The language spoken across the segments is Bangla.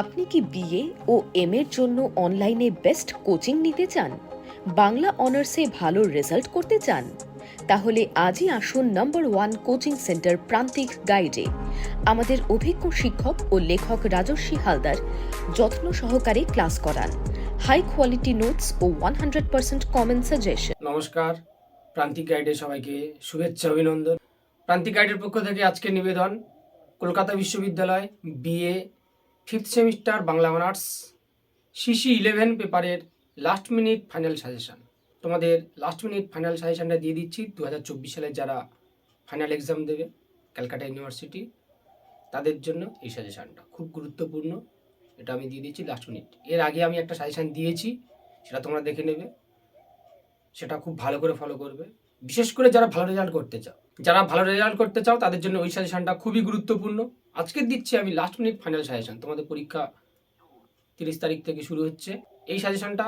আপনি কি বিএ ও এম এর জন্য অনলাইনে বেস্ট কোচিং নিতে চান? বাংলা অনার্সে ভালো রেজাল্ট করতে চান? তাহলে আজই আসুন নম্বর ওয়ান কোচিং সেন্টার প্রান্তিক গাইডে। আমাদের অভিজ্ঞ শিক্ষক ও লেখক রাজস্বী হালদার যত্ন সহকারে ক্লাস করান। হাই কোয়ালিটি নোটস ও one hundred percent common suggestion. নমস্কার, প্রান্তিক গাইডে সবাইকে শুভেচ্ছা, অভিনন্দন। প্রান্তিক গাইডের পক্ষ থেকে আজকে নিবেদন, কলকাতা বিশ্ববিদ্যালয় BA fifth semester Bangla honours CC eleven পেপারের লাস্ট মিনিট ফাইনাল সাজেশান তোমাদের লাস্ট মিনিট ফাইনাল সাজেশানটা দিয়ে দিচ্ছি দু হাজার চব্বিশ সালে যারা ফাইনাল এক্সাম দেবে, ক্যালকাটা ইউনিভার্সিটি তাদের জন্য এই সাজেশানটা খুব গুরুত্বপূর্ণ, এটা আমি দিয়ে দিচ্ছি লাস্ট মিনিট এর আগে আমি একটা সাজেশান দিয়েছি, সেটা তোমরা দেখে নেবে। সেটা খুব ভালো করে ফলো করবে। বিশেষ করে যারা ভালো রেজাল্ট করতে চাও, যারা ভালো রেজাল্ট করতে চাও, তাদের জন্য ওই সাজেশানটা খুবই গুরুত্বপূর্ণ। আজকে দিচ্ছি আমি লাস্ট মিনিট ফাইনাল সাজেশন তোমাদের পরীক্ষা তিরিশ তারিখ থেকে শুরু হচ্ছে। এই সাজেশনটা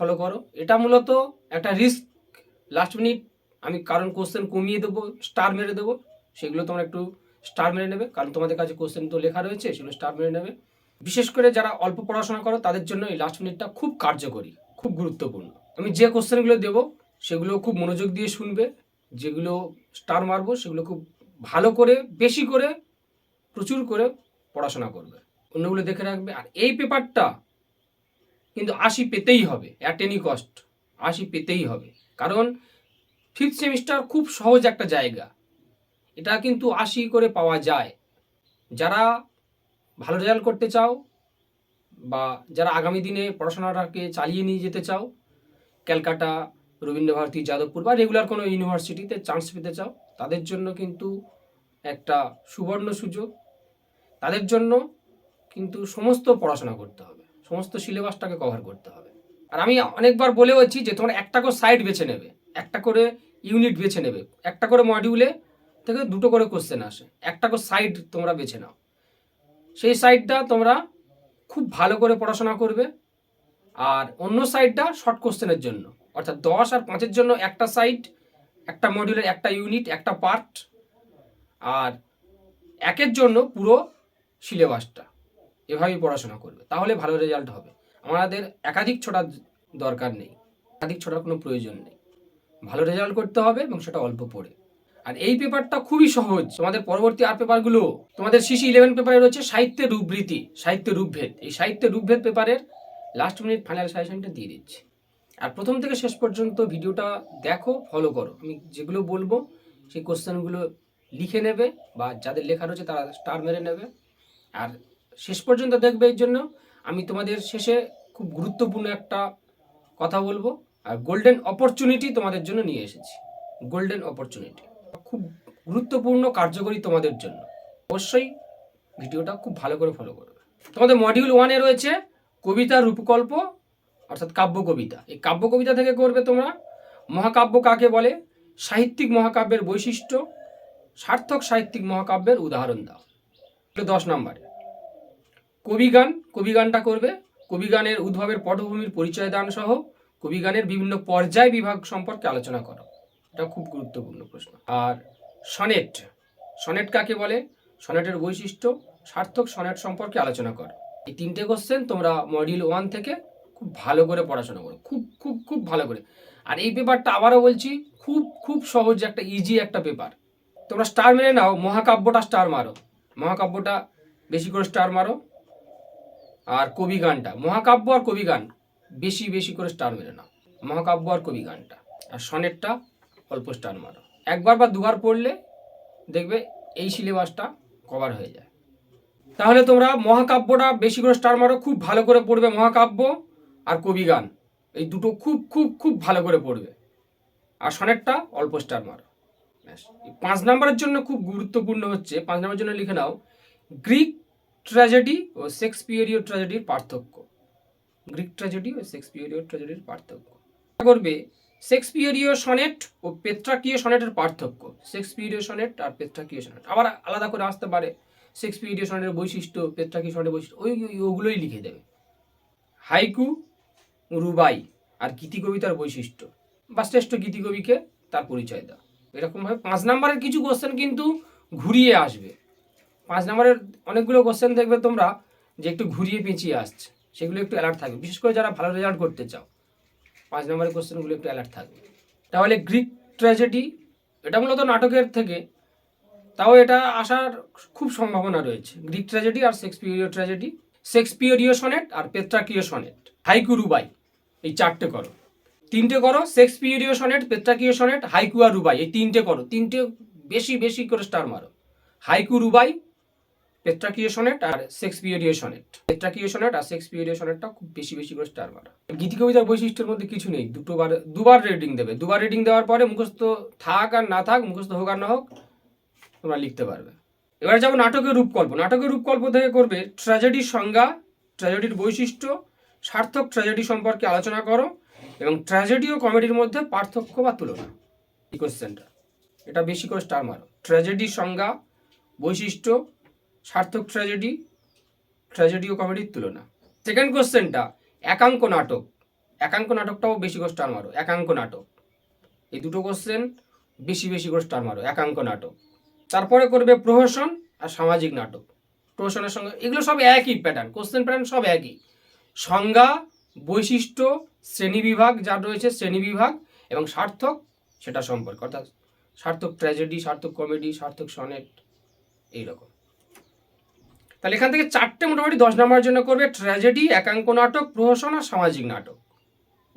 ফলো করো। এটা মূলত একটা রিস্ক লাস্ট মিনিট আমি কারণ কোশ্চেন কমিয়ে দেবো স্টার মেরে দেবো, সেগুলো তোমরা একটু স্টার মেরে নেবে। কারণ তোমাদের কাছে কোশ্চেন তো লেখা রয়েছে, সেগুলো স্টার মেরে নেবে। বিশেষ করে যারা অল্প পড়াশোনা করো, তাদের জন্য এই লাস্ট মিনিটটা খুব কার্যকরী, খুব গুরুত্বপূর্ণ। আমি যে কোশ্চেনগুলো দেবো, সেগুলো খুব মনোযোগ দিয়ে শুনবে, যেগুলো স্টার মারবো, সেগুলো খুব ভালো করে, বেশি করে প্রচুর করে পড়াশোনা করবে। অন্যগুলো দেখে রাখবে। আর এই পেপারটা কিন্তু আশি পেতেই হবে অ্যাট এনি কস্ট আশি পেতেই হবে। কারণ ফিফথ সেমিস্টার খুব সহজ একটা জায়গা। এটা কিন্তু আশি করে পাওয়া যায়। যারা ভালো রেজাল্ট করতে চাও বা যারা আগামী দিনে পড়াশোনাটাকে চালিয়ে নিয়ে যেতে চাও, ক্যালকাটা, রবীন্দ্রভারতী, যাদবপুর বা রেগুলার কোনো ইউনিভার্সিটিতে চান্স পেতে চাও, তাদের জন্য কিন্তু একটা সুবর্ণ সুযোগ। তাদের জন্য কিন্তু সমস্ত পড়াশোনা করতে হবে। সমস্ত সিলেবাসটাকে কভার করতে হবে। আর আমি অনেকবার বলেওছি যে তোমরা একটা করে সাইড বেছে নেবে, একটা করে ইউনিট বেছে নেবে, একটা করে মডিউলে থেকে দুটো করে কোশ্চেন আসে, একটা করে সাইড তোমরা বেছে নাও। সেই সাইডটা তোমরা খুব ভালো করে পড়াশোনা করবে। আর অন্য সাইডটা শর্ট কোশ্চেনের জন্য, অর্থাৎ দশ আর পাঁচের জন্য একটা সাইড একটা মডিউলের একটা ইউনিট একটা পার্ট আর একের জন্য পুরো সিলেবাসটা। এভাবেই পড়াশোনা করবে। তাহলে ভালো রেজাল্ট হবে। আমাদের একাধিক ছোটার দরকার নেই। একাধিক ছোটার কোনো প্রয়োজন নেই। ভালো রেজাল্ট করতে হবে এবং সেটা অল্প পড়ে। আর এই পেপারটা খুবই সহজ। তোমাদের পরবর্তী আর পেপারগুলো তোমাদের সিসি ইলেভেন পেপারে রয়েছে সাহিত্যের রূপবৃত্তি সাহিত্যের রূপভেদ। এই সাহিত্যের রূপভেদ পেপারের লাস্ট মিনিট ফাইনাল সাজেশনটা দিয়ে দিচ্ছি। আর প্রথম থেকে শেষ পর্যন্ত ভিডিওটা দেখো ফলো করো। আমি যেগুলো বলব, সেই কোশ্চেনগুলো লিখে নেবে বা যাদের লেখা রয়েছে তারা স্টার মেরে নেবে। আর শেষ পর্যন্ত দেখবে এর জন্য আমি তোমাদের শেষে খুব গুরুত্বপূর্ণ একটা কথা বলব। আর গোল্ডেন অপরচুনিটি তোমাদের জন্য নিয়ে এসেছি। গোল্ডেন অপরচুনিটি খুব গুরুত্বপূর্ণ, কার্যকরী তোমাদের জন্য। অবশ্যই ভিডিওটা খুব ভালো করে ফলো করবে। তোমাদের মডিউল ওয়ানে রয়েছে কবিতা রূপকল্প, অর্থাৎ কাব্য কবিতা। এই কাব্য কবিতা থেকে করবে তোমরা। মহাকাব্য কাকে বলে? সাহিত্যিক মহাকাব্যের বৈশিষ্ট্য। সার্থক সাহিত্যিক মহাকাব্যের উদাহরণ দাও। দশ নম্বরে। কবিগান কবিগানটা করবে। কবিগানের উদ্ভবের পটভূমির পরিচয় দান সহ কবিগানের বিভিন্ন পর্যায় বিভাগ সম্পর্কে আলোচনা করো। এটা খুব গুরুত্বপূর্ণ প্রশ্ন। আর সনেট সনেট কাকে বলে? সনেটের বৈশিষ্ট্য, সার্থক সনেট সম্পর্কে আলোচনা করো। এই তিনটে কোশ্চেন তোমরা মডিউল ওয়ান থেকে খুব ভালো করে পড়াশোনা করো। খুব খুব খুব ভালো করে। আর এই পেপারটা আবারও বলছি, খুব খুব সহজ একটা ইজি একটা পেপার তোমরা স্টার মেরে নাও, মহাকাব্যটা স্টার মারো। মহাকাব্যটা বেশি করে স্টার মারো। আর কবি গানটা, মহাকাব্য আর কবি গান, বেশি বেশি করে স্টার মেরে নাও। মহাকাব্য আর কবি গানটা, আর সনেটটা অল্প স্টার মারো। একবার বা দুবার পড়লে দেখবে এই সিলেবাসটা কভার হয়ে যায়। তাহলে তোমরা মহাকাব্যটা বেশি করে স্টার মারো, খুব ভালো করে পড়বে মহাকাব্য আর কবি গান। এই দুটো খুব খুব খুব ভালো করে পড়বে। আর সনেটটা অল্প স্টার মারো। পাঁচ নাম্বারের জন্য খুব গুরুত্বপূর্ণ হচ্ছে, পাঁচ নাম্বারের জন্য লিখে নাও, গ্রিক ট্র্যাজেডি ও শেক্সপিয়ারীয় ট্র্যাজেডির পার্থক্য। গ্রিক ট্র্যাজেডি ও শেক্সপিয়ারীয় ট্র্যাজেডির পার্থক্য। করবে, শেক্সপিয়ারীয় সনেট ও পেত্রাকীয় সনেটের পার্থক্য। শেক্সপিয়ারীয় সনেট আর পেত্রাকীয় সনেট। আবার আলাদা করে আসতে পারে, শেক্সপিয়ারীয় সনেটের বৈশিষ্ট্য, পেত্রাকীয় সনেটের বৈশিষ্ট্য, ওই ওগুলোই লিখে দেবে। হাইকু, রুবাই আর গীতি কবিতার বৈশিষ্ট্য। বা শ্রেষ্ঠ গীতি কবিকে তার পরিচয় দাও। এরকমভাবে পাঁচ নাম্বারের কিছু কোশ্চেন কিন্তু ঘুরিয়ে আসবে। পাঁচ নাম্বারের অনেকগুলো কোশ্চেন দেখবে তোমরা যে একটু ঘুরিয়ে পেঁচিয়ে আসছে। সেগুলো একটু অ্যালার্ট থাকবে। বিশেষ করে যারা ভালো রেজাল্ট করতে চাও, পাঁচ নম্বরের কোশ্চেনগুলো একটু অ্যালার্ট থাকবে। তাহলে গ্রিক ট্র্যাজেডি এটা মূলত নাটকের থেকে, তাও এটা আসার খুব সম্ভাবনা রয়েছে। গ্রিক ট্র্যাজেডি আর শেক্সপিয়রীয় ট্র্যাজেডি শেক্সপিয়রীয় সনেট আর পেত্রাকীয় সনেট হাইকু রুবাই এই চারটে করো। তিনটে করো শেক্সপিয়রীয় সনেট পেত্রাকীয় সনেট হাইকু আর রুবাই এই তিনটে করো। তিনটে বেশি বেশি করে স্টার মারো। হাইকু রুবাই পেট্রাকীয় সনেট আর শেক্সপিয়রীয় সনেট পেট্রাকীয় সনেট আর শেক্সপিয়রীয় সনেটটা খুব বেশি বেশি করে স্টার মারা গীতি কবিতার বৈশিষ্ট্যের মধ্যে কিছু নেই দুটোবার দুবার রেটিং দেবে। দুবার রেটিং দেওয়ার পরে মুখস্থ থাক আর না থাক, মুখস্থ হোক আর না হোক, তোমরা লিখতে পারবে। এবার যাব নাটকের রূপকল্প। নাটকের রূপকল্প থেকে করবে ট্র্যাজেডির সংজ্ঞা ট্র্যাজেডির বৈশিষ্ট্য, সার্থক ট্র্যাজেডি সম্পর্কে আলোচনা করো এবং ট্র্যাজেডি ও কমেডির মধ্যে পার্থক্য বা তুলনা। এই কোশ্চেনটা এটা বেশি করে স্টার মারো। ট্র্যাজেডির সংজ্ঞা, বৈশিষ্ট্য সার্থক ট্র্যাজেডি ট্র্যাজেডি ও কমেডির তুলনা। সেকেন্ড কোশ্চেনটা একাঙ্ক নাটক। একাঙ্ক নাটকটাও বেশি করে স্টার মারো, একাঙ্ক নাটক। এই দুটো কোশ্চেন বেশি বেশি করে স্টার মারো, একাঙ্ক নাটক। তারপরে করবে প্রহসন আর সামাজিক নাটক। প্রহসনের সঙ্গে, এগুলো সব একই প্যাটার্ন কোশ্চেন প্যাটার্ন সব একই। সংজ্ঞা, বৈশিষ্ট্য শ্রেণীবিভাগ যা রয়েছে শ্রেণীবিভাগ এবং সার্থক, সেটা সম্পর্কে। অর্থাৎ সার্থক ট্র্যাজেডি সার্থক কমেডি সার্থক সনেট, এইরকম। তাহলে এখান থেকে চারটে মোটামুটি দশ নম্বরের জন্য করবে ট্র্যাজেডি একাঙ্ক নাটক, প্রহসন আর সামাজিক নাটক।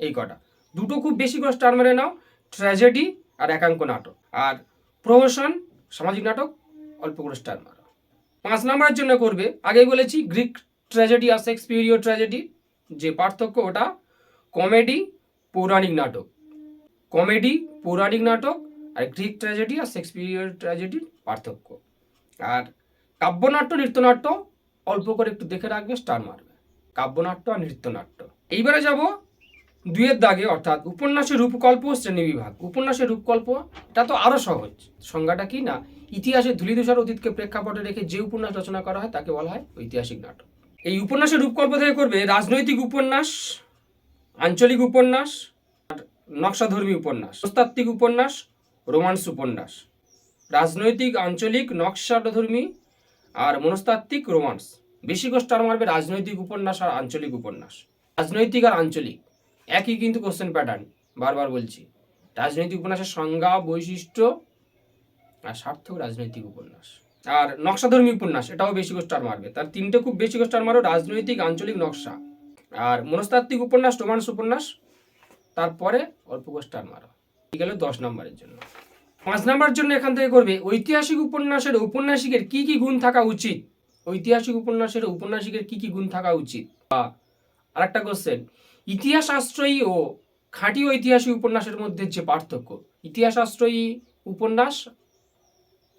এই কটা। দুটো খুব বেশি করে স্টার মেরে নাও ট্র্যাজেডি আর একাঙ্ক নাটক। আর প্রহসন, সামাজিক নাটক, অল্প করে স্টার মারো। পাঁচ নম্বরের জন্য করবে, আগেই বলেছি গ্রিক ট্র্যাজেডি আর শেক্সপিরিয় ট্র্যাজেডি যে পার্থক্য ওটা কমেডি পৌরাণিক নাটক। কমেডি পৌরাণিক নাটক আর গ্রিক ট্র্যাজেডি আর শেক্সপিরিয় ট্র্যাজেডির পার্থক্য। আর কাব্যনাট্য, নৃত্যনাট্য, অল্প করে একটু দেখে রাখবে স্টার মারবে। কাব্যনাট্য আর নৃত্যনাট্য। এইবারে যাব দুইয়ের দাগে, অর্থাৎ উপন্যাসের রূপকল্প ও শ্রেণীবিভাগ উপন্যাসের রূপকল্প, এটা তো আরও সহজ। সংজ্ঞাটা কি না? ইতিহাসে ধূলিধূসর অতীতকে প্রেক্ষাপটে রেখে যে উপন্যাস রচনা করা হয়, তাকে বলা হয় ঐতিহাসিক নাটক। এই উপন্যাসের রূপকল্প থেকে করবে রাজনৈতিক উপন্যাস, আঞ্চলিক উপন্যাস নকশাধর্মী উপন্যাস, প্রস্তাত্ত্বিক উপন্যাস, রোমান্স উপন্যাস। রাজনৈতিক, আঞ্চলিক, নকশাধর্মী আর মনস্তাত্ত্বিক রোমান্স। বেশি স্টার মারবে রাজনৈতিক উপন্যাস আর আঞ্চলিক উপন্যাস। রাজনৈতিক আর আঞ্চলিক, একই কিন্তু কোশ্চেন প্যাটার্ন বারবার বলছি। রাজনৈতিক উপন্যাসের সংজ্ঞা, বৈশিষ্ট্য আর সার্থক রাজনৈতিক উপন্যাস। আর নকশাধর্মী উপন্যাস, এটাও বেশি স্টার মারবে। তার তিনটে খুব বেশি স্টার মারো, রাজনৈতিক, আঞ্চলিক নকশা। আর মনস্তাত্ত্বিক উপন্যাস, রোমান্স উপন্যাস, তারপরে অল্প স্টার মারো। গেল দশ নম্বরের জন্য। পাঁচ নাম্বার জন্য এখান থেকে করবে, ঐতিহাসিক উপন্যাসের ঔপন্যাসিকের কি কি গুণ থাকা উচিত? ঐতিহাসিক উপন্যাসের ঔপন্যাসিকের কি কি গুণ থাকা উচিত? বা আরেকটা কোশ্চেন ইতিহাস আশ্রয়ী ও খাঁটি ঐতিহাসিক উপন্যাসের মধ্যে যে পার্থক্য, ইতিহাস আশ্রয়ী উপন্যাস,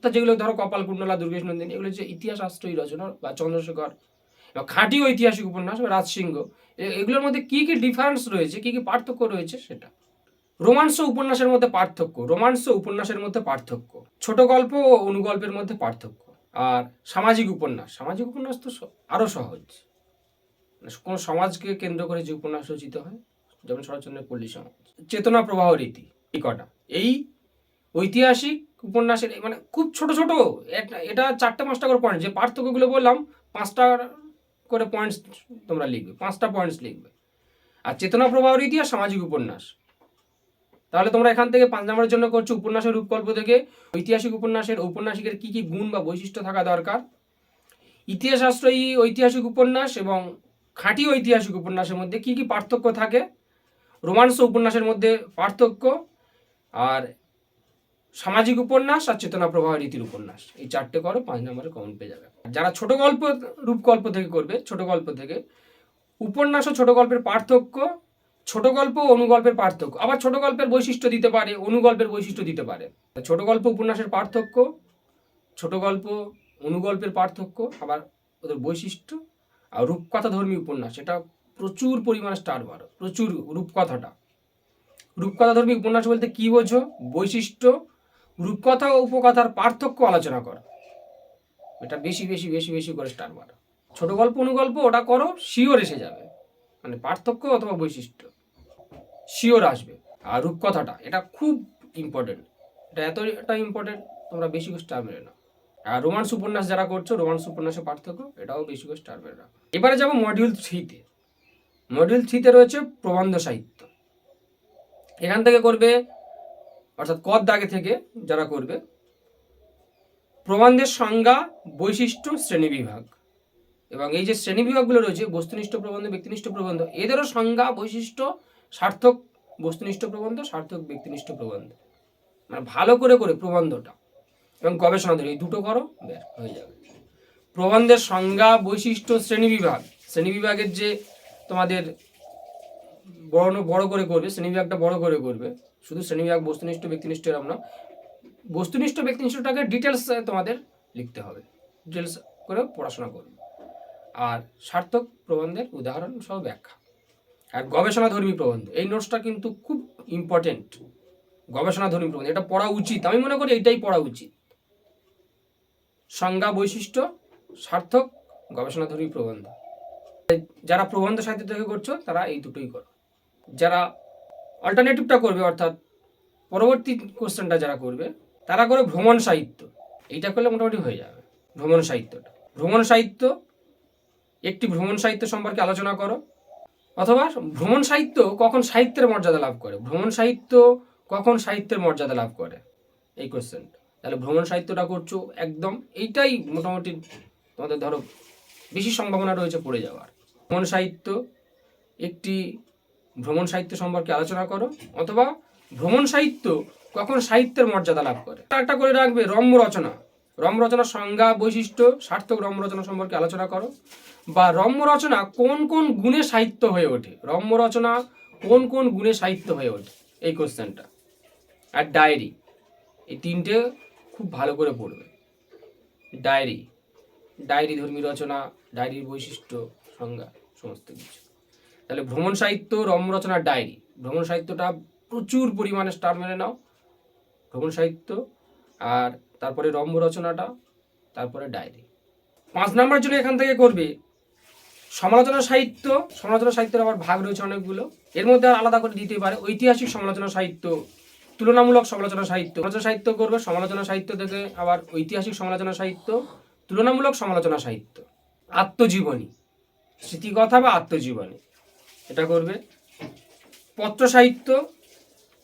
তা যেগুলো ধরো কপাল, কুণ্ডলা, দুর্গেশ নন্দিনী, এগুলো যে ইতিহাস আশ্রয়ী রচনা বা চন্দ্রশেখর। বা খাঁটি ঐতিহাসিক উপন্যাস, বা রাজসিংহ এগুলোর মধ্যে কি কি ডিফারেন্স রয়েছে, কি কি পার্থক্য রয়েছে সেটা। ও উপন্যাসের মধ্যে পার্থক্য ও উপন্যাসের মধ্যে পার্থক্য, ছোট গল্প ও অনুগল্পের মধ্যে পার্থক্য। আর সামাজিক উপন্যাস সামাজিক উপন্যাস তো আরও সহজ। মানে কোনো সমাজকে কেন্দ্র করে যে উপন্যাস রচিত হয়, যেমন শরৎচন্দ্রের পল্লী সমাজ। চেতনা প্রবাহ রীতি, এই কটা। এই ঐতিহাসিক উপন্যাসের মানে খুব ছোট ছোট এটা চারটে পাঁচটা করে পয়েন্ট যে পার্থক্যগুলো বললাম, পাঁচটা করে পয়েন্টস তোমরা লিখবে, পাঁচটা পয়েন্টস লিখবে। আর চেতনা প্রবাহ রীতি আর সামাজিক উপন্যাস তাহলে তোমরা এখান থেকে পাঁচ নম্বরের জন্য করছ উপন্যাসের রূপকল্প থেকে। ঐতিহাসিক উপন্যাসের ঔপন্যাসিকের কি কি গুণ বা বৈশিষ্ট্য থাকা দরকার? ইতিহাস আশ্রয়ী ঐতিহাসিক উপন্যাস এবং খাঁটি ঐতিহাসিক উপন্যাসের মধ্যে কি কি পার্থক্য থাকে? রোমান্স উপন্যাসের মধ্যে পার্থক্য আর সামাজিক উপন্যাস আর চেতনা প্রবাহ রীতির উপন্যাস। এই চারটে করো, পাঁচ নম্বরে কমন পেয়ে যাবে। যারা ছোট গল্প রূপকল্প থেকে করবে, ছোট গল্প থেকে। উপন্যাস ও ছোট গল্পের পার্থক্য ছোট গল্প অনুগল্পের পার্থক্য। আবার ছোট গল্পের বৈশিষ্ট্য দিতে পারে, অনুগল্পের বৈশিষ্ট্য দিতে পারে। ছোট গল্প উপন্যাসের পার্থক্য, ছোট গল্প অনুগল্পের পার্থক্য, আবার ওদের বৈশিষ্ট্য আর রূপকথা ধর্মী উপন্যাস। এটা প্রচুর পরিমাণে স্টার মারো প্রচুর রূপকথাটা। রূপকথা ধর্মী উপন্যাস বলতে কি বোঝো? বৈশিষ্ট্য, রূপকথা ও উপকথার পার্থক্য আলোচনা করো। এটা বেশি বেশি বেশি বেশি করে স্টার মারো ছোট গল্প, অনুগল্প, ওটা করো শিওর এসে যাবে। মানে পার্থক্য অথবা বৈশিষ্ট্য। শিওর আসবে। আর রূপকথাটা, এটা খুব ইম্পর্টেন্ট এটা এতটা ইম্পর্টেন্ট তোমরা বেশি করে স্টার মেরে নাও। আর রোমান্স উপন্যাস যারা করছ, রোমান্স উপন্যাসের পার্থক্য, এটাও বেশি করে স্টার রাখো এবারে যাব মডিউল থ্রিতে মডিউল থ্রিতে রয়েছে প্রবন্ধ সাহিত্য। এখান থেকে করবে, অর্থাৎ কদ দাগে থেকে যারা করবে, প্রবন্ধের সংজ্ঞা, বৈশিষ্ট্য শ্রেণীবিভাগ এবং এই যে শ্রেণীবিভাগগুলো রয়েছে, বস্তুনিষ্ঠ প্রবন্ধ, ব্যক্তিনিষ্ঠ প্রবন্ধ, এদেরও সংজ্ঞা, বৈশিষ্ট্য, সার্থক বস্তুনিষ্ঠ প্রবন্ধ, সার্থক ব্যক্তিনিষ্ঠ প্রবন্ধ। মানে ভালো করে করে প্রবন্ধটা এবং গবেষণা ধরে, এই দুটো করো, ব্যাস, হয়ে যাবে। প্রবন্ধের সংজ্ঞা, বৈশিষ্ট্য, শ্রেণীবিভাগ। শ্রেণীবিভাগের যে তোমাদের বড় বড় করে করবে, শ্রেণীবিভাগটা বড় করে করবে, শুধু শ্রেণীবিভাগ, বস্তুনিষ্ঠ, ব্যক্তিনিষ্ঠ এরম না। বস্তুনিষ্ঠ, ব্যক্তিনিষ্ঠটাকে ডিটেলস তোমাদের লিখতে হবে। ডিটেলস করে পড়াশোনা করবে। আর সার্থক প্রবন্ধের উদাহরণ সহ ব্যাখ্যা। আর গবেষণাধর্মী প্রবন্ধ, এই নোটসটা কিন্তু খুব ইম্পর্টেন্ট গবেষণাধর্মী প্রবন্ধ, এটা পড়া উচিত। আমি মনে করি এটাই পড়া উচিত। সংজ্ঞা বৈশিষ্ট্য, সার্থক গবেষণাধর্মী প্রবন্ধ। যারা প্রবন্ধ সাহিত্য থেকে করছ, তারা এই দুটোই করো। যারা অল্টারনেটিভটা করবে, অর্থাৎ পরবর্তী কোশ্চেনটা যারা করবে, তারা করে ভ্রমণ সাহিত্য। এইটা করলে মোটামুটি হয়ে যাবে, ভ্রমণ সাহিত্যটা। ভ্রমণ সাহিত্য একটি ভ্রমণ সাহিত্য সম্পর্কে আলোচনা করো। অথবা ভ্রমণ সাহিত্য কখন সাহিত্যের মর্যাদা লাভ করে? ভ্রমণ সাহিত্য কখন সাহিত্যের মর্যাদা লাভ করে? এই কোশ্চেনটা তাহলে ভ্রমণ সাহিত্যটা করছ একদম এইটাই মোটামুটি তোমাদের ধরো বেশি সম্ভাবনা রয়েছে পড়ে যাওয়ার। ভ্রমণ সাহিত্য একটি ভ্রমণ সাহিত্য সম্পর্কে আলোচনা করো। অথবা ভ্রমণ সাহিত্য কখন সাহিত্যের মর্যাদা লাভ করে? একটা করে রাখবে রম্য রচনা। রম্য রচনার সংজ্ঞা, বৈশিষ্ট্য, সার্থক রম্য রচনা সম্পর্কে আলোচনা করো। বা রম্য রচনা কোন কোন গুণে সাহিত্য হয়ে ওঠে? রম্য রচনা কোন কোন গুণে সাহিত্য হয়ে ওঠে? এই কোশ্চেনটা। আর ডায়েরি, এই তিনটে খুব ভালো করে পড়বে। ডায়েরি ডায়েরি ধর্মী রচনা, ডায়েরির বৈশিষ্ট্য, সংজ্ঞা, সমস্ত কিছু। তাহলে ভ্রমণ সাহিত্য, রম্য রচনা, ডায়েরি। ভ্রমণ সাহিত্যটা প্রচুর পরিমাণে স্টার মেনে নাও। ভ্রমণ সাহিত্য আর তারপরে রম্য রচনাটা, তারপরে ডায়েরি। পাঁচ নাম্বার জন্য এখান থেকে করবে, সমালোচনা সাহিত্য, সমালোচনা সাহিত্যের আবার ভাগ রয়েছে অনেকগুলো। এর মধ্যে আর আলাদা করে দিতে পারে ঐতিহাসিক সমালোচনা সাহিত্য, তুলনামূলক সমালোচনা সাহিত্য। সমালোচনা সাহিত্য করবে, সমালোচনা সাহিত্য থেকে আবার ঐতিহাসিক সমালোচনা সাহিত্য, তুলনামূলক সমালোচনা সাহিত্য। আত্মজীবনী, স্মৃতিকথা বা আত্মজীবনী। এটা করবে। পত্র সাহিত্য,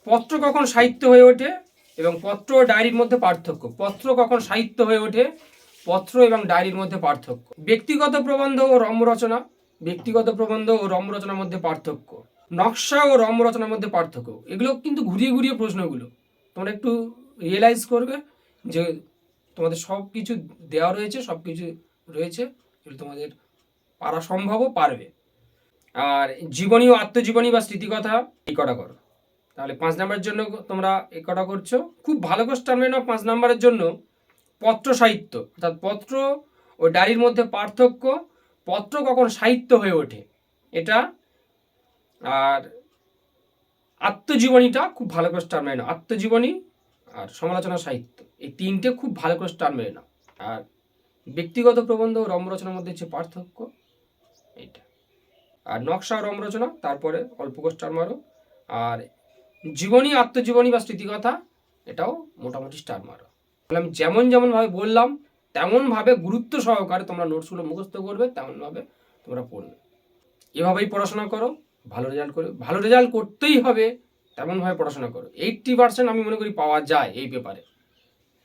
পত্র কখন সাহিত্য হয়ে ওঠে? এবং পত্র ও ডায়েরির মধ্যে পার্থক্য। পত্র কখন সাহিত্য হয়ে ওঠে? পত্র এবং ডায়েরির মধ্যে পার্থক্য। ব্যক্তিগত প্রবন্ধ ও রম্য রচনা। ব্যক্তিগত প্রবন্ধ ও রম্য রচনার মধ্যে পার্থক্য। নকশা ও রম্য রচনার মধ্যে পার্থক্য। এগুলো কিন্তু ঘুরিয়ে ঘুরিয়ে প্রশ্নগুলো। তোমরা একটু রিয়েলাইজ করবে যে তোমাদের সব কিছু দেওয়া রয়েছে সব কিছু রয়েছে তোমাদের পারা সম্ভবও পারবে। আর জীবনী ও আত্মজীবনী বা স্মৃতিকথা এই কটা করো। তাহলে পাঁচ নাম্বারের জন্য তোমরা এই কটা করছ। খুব ভালো কোশ্চেন মেন পাঁচ নাম্বারের জন্য। পত্র সাহিত্য, অর্থাৎ পত্র ও ডায়েরির মধ্যে পার্থক্য। পত্র কখন সাহিত্য হয়ে ওঠে, এটা আর আত্মজীবনীটা খুব ভালো করে স্টার মেরে নাও। আত্মজীবনী আর সমালোচনা সাহিত্য, এই তিনটে খুব ভালো করে স্টার মেরে নাও। আর ব্যক্তিগত প্রবন্ধ ও রম্যরচনার মধ্যে হচ্ছে পার্থক্য এটা আর নকশা রম্যরচনা তারপরে অল্প স্টার মারো। আর জীবনী, আত্মজীবনী বা স্মৃতিকথা, এটাও মোটামুটি স্টার মারো আমি যেমন যেমনভাবে বললাম তেমনভাবে গুরুত্ব সহকারে তোমরা নোটসগুলো মুখস্থ করবে তেমনভাবে তোমরা পড়বে। এভাবেই পড়াশোনা করো, ভালো রেজাল্ট করে ভালো রেজাল্ট করতেই হবে তেমনভাবে পড়াশোনা করো। এইট্টি পার্সেন্ট আমি মনে করি পাওয়া যায় এই পেপারে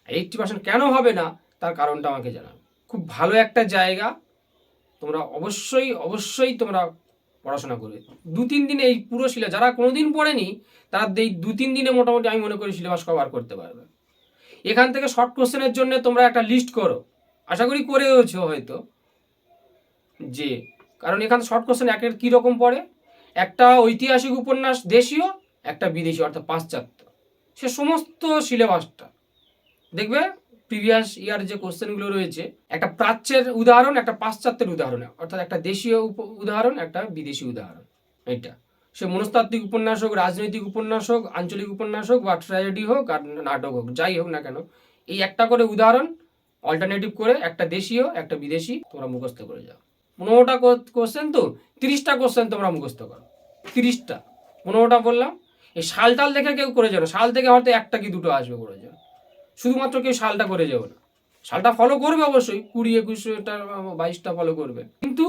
এইট্টি পার্সেন্ট কেন হবে না, তার কারণটা আমাকে জানাবে। খুব ভালো একটা জায়গা। তোমরা অবশ্যই অবশ্যই তোমরা পড়াশোনা করবে দু তিন দিনে এই পুরো শিলা, যারা কোনোদিন পড়েনি, তারা এই দু তিন দিনে মোটামুটি আমি মনে করি সিলেবাস কভার করতে পারবে। এখান থেকে শর্ট কোশ্চেনের জন্য তোমরা একটা লিস্ট করো। আশা করি করেওছো হয়তো। যে, কারণ এখানে শর্ট কোশ্চেন একের কীরকম পড়ে? একটা ঐতিহাসিক উপন্যাস দেশীয়, একটা বিদেশি, অর্থাৎ পাশ্চাত্য। সে সমস্ত সিলেবাসটা। দেখবে? প্রিভিয়াস ইয়ার যে কোশ্চেনগুলো রয়েছে, একটা প্রাচ্যের উদাহরণ, একটা পাশ্চাত্যের উদাহরণ, অর্থাৎ একটা দেশীয় উদাহরণ, একটা বিদেশি উদাহরণ এটা সে মনস্তাত্ত্বিক উপন্যাস হোক, রাজনৈতিক উপন্যাস হোক, আঞ্চলিক উপন্যাস হোক, বা ট্র্যাজেডি হোক, আর নাটক হোক, যাই হোক না কেন, এই একটা করে উদাহরণ অল্টারনেটিভ করে একটা দেশীয়, একটা বিদেশি, তোমরা মুখস্থ করে যাও। পনেরোটা কোশ্চেন তো, তিরিশটা কোশ্চেন তোমরা মুখস্থ করো। তিরিশটা, পনেরোটা বললাম, এই সালটাল দেখে কেউ করে যাও সাল থেকে হয়তো একটা কি দুটো আসবে করে যাও শুধুমাত্র কেউ শালটা করে যাও না। শালটা ফলো করবে অবশ্যই, কুড়ি, একুশটা, বাইশটা ফলো করবে। কিন্তু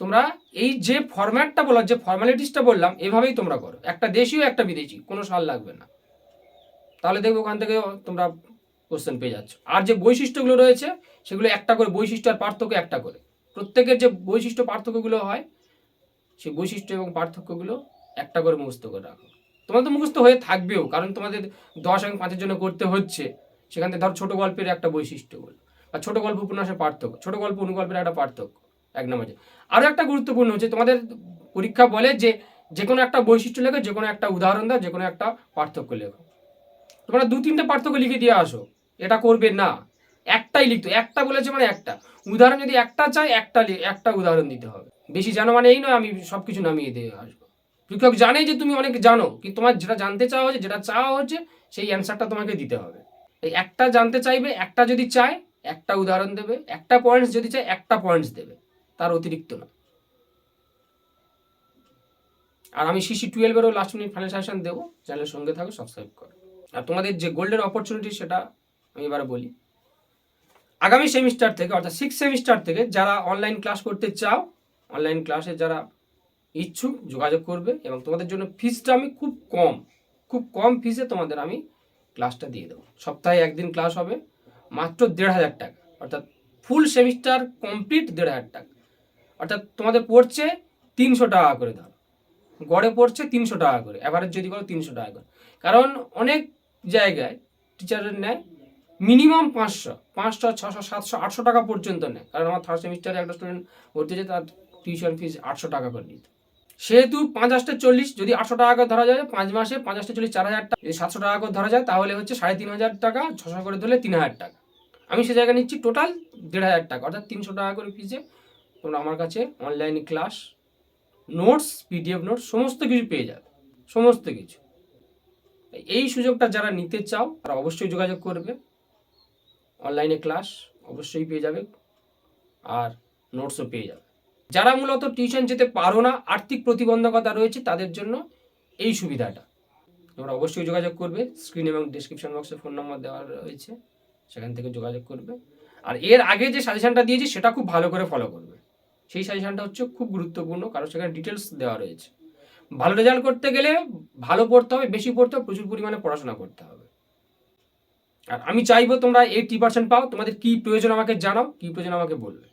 তোমরা এই যে ফরম্যাটটা বললাম, যে ফর্মালিটিসটা বললাম, এভাবেই তোমরা করো। একটা দেশীয় একটা বিদেশি, কোনো সাল লাগবে না। তাহলে দেখবে ওখান থেকে তোমরা কোশ্চেন পেয়ে যাচ্ছ। আর যে বৈশিষ্ট্যগুলো রয়েছে, সেগুলো একটা করে বৈশিষ্ট্য আর পার্থক্য একটা করে। প্রত্যেকের যে বৈশিষ্ট্য পার্থক্যগুলো হয়, সেই বৈশিষ্ট্য এবং পার্থক্যগুলো একটা করে মুখস্থ করে রাখো। তোমাদের তো মুখস্থ হয়ে থাকবেও, কারণ তোমাদের দশ এবং পাঁচের জন্য করতে হচ্ছে। সেখান থেকে ধর ছোট গল্পের একটা বৈশিষ্ট্য বলো বা ছোট গল্প উপন্যাসের পার্থক্য, ছোট গল্প অনুগল্পের একটা পার্থক্য, এক নম্বরে আরও একটা গুরুত্বপূর্ণ হচ্ছে, তোমাদের পরীক্ষা বলে যে যে কোনো একটা বৈশিষ্ট্য লেখো যে কোনো একটা উদাহরণ দাও যে কোনো একটা পার্থক্য লেখো। তোমরা দু তিনটে পার্থক্য লিখে দিয়ে আসো, এটা করবে না। একটাই লিখতো একটা বলেছে মানে একটা। উদাহরণ যদি একটা চাই একটা একটা উদাহরণ দিতে হবে। বেশি জানো মানে এই নয়, আমি সব কিছু নামিয়ে দিয়ে আসব। শিক্ষক জানে যে তুমি অনেক জানো, কিন্তু তোমার যেটা জানতে চাওয়া হচ্ছে যেটা চাওয়া হচ্ছে সেই অ্যান্সারটা তোমাকে দিতে হবে। এই একটা জানতে চাইবে, একটা যদি চায়, একটা উদাহরণ দেবে, একটা পয়েন্টস যদি চায়, একটা পয়েন্টস দেবে। তার অতিরিক্ত না। আর আমি সিসি টুয়েলভেরও লাস্ট মিনিট ফাইনাল দেবো। চ্যানেলের সঙ্গে থাকো সাবস্ক্রাইব করো। আর তোমাদের যে গোল্ডের অপরচুনিটি সেটা আমি এবারে বলি। আগামী সেমিস্টার থেকে, অর্থাৎ সিক্স সেমিস্টার থেকে, যারা অনলাইন ক্লাস করতে চাও অনলাইন ক্লাসে যারা ইচ্ছুক, যোগাযোগ করবে এবং তোমাদের জন্য ফিসটা আমি খুব কম খুব কম ফিসে তোমাদের আমি ক্লাসটা দিয়ে দেবো। সপ্তাহে একদিন ক্লাস হবে, মাত্র দেড় হাজার টাকা। অর্থাৎ ফুল সেমিস্টার কমপ্লিট দেড় হাজার টাকা। অর্থাৎ তোমাদের পড়ছে তিনশো টাকা করে ধরো। গড়ে পড়ছে তিনশো টাকা করে অ্যাভারেজ যদি করো তিনশো টাকা করে। কারণ অনেক জায়গায় টিচারের নেয় মিনিমাম পাঁচশো পাঁচশো, ছশো, সাতশো, আটশো টাকা পর্যন্ত নেয়। কারণ আমার থার্ড সেমিস্টারে একটা স্টুডেন্ট ভর্তি হয়েছে, তার টিউশন ফিস আটশো টাকা করে নিত। সেহেতু পাঁচ আটটা চল্লিশ, যদি আটশো টাকা করে ধরা যায়, পাঁচ মাসে পাঁচ আটটা চল্লিশ চার হাজার টাকা সাতশো টাকা করে ধরা যায়, তাহলে হচ্ছে সাড়ে তিন হাজার টাকা, ছশো করে ধরলে তিন হাজার টাকা। আমি সে জায়গায় নিচ্ছি টোটাল দেড় হাজার টাকা, অর্থাৎ তিনশো টাকা করে ফিসে তোমরা আমার কাছে online class notes PDF notes সমস্ত কিছু পেয়ে যাবে, সমস্ত কিছু। এই সুযোগটা যারা নিতে চাও, তারা অবশ্যই যোগাযোগ করবে। অনলাইনে ক্লাস অবশ্যই পেয়ে যাবে, আর নোটসও পেয়ে যাবে। যারা মূলত টিউশন যেতে পারো না, আর্থিক প্রতিবন্ধকতা রয়েছে তাদের জন্য এই সুবিধাটা। তোমরা অবশ্যই যোগাযোগ করবে স্ক্রিন এবং ডিসক্রিপশন বক্সে ফোন নম্বর দেওয়া রয়েছে, সেখান থেকে যোগাযোগ করবে। আর এর আগে যে সাজেশনটা দিয়েছি, সেটা খুব ভালো করে ফলো করবে। সেই সাজেশনটা হচ্ছে খুব গুরুত্বপূর্ণ, কারণ সেখানে ডিটেলস দেওয়া রয়েছে। ভালো রেজাল্ট করতে গেলে ভালো পড়তে হবে, বেশি পড়তে হবে, প্রচুর পরিমাণে পড়াশোনা করতে হবে। আর আমি চাইব তোমরা এইটি পার্সেন্ট পাও, তোমাদের কি প্রয়োজন আমাকে জানাও, কি প্রয়োজন আমাকে বলবে।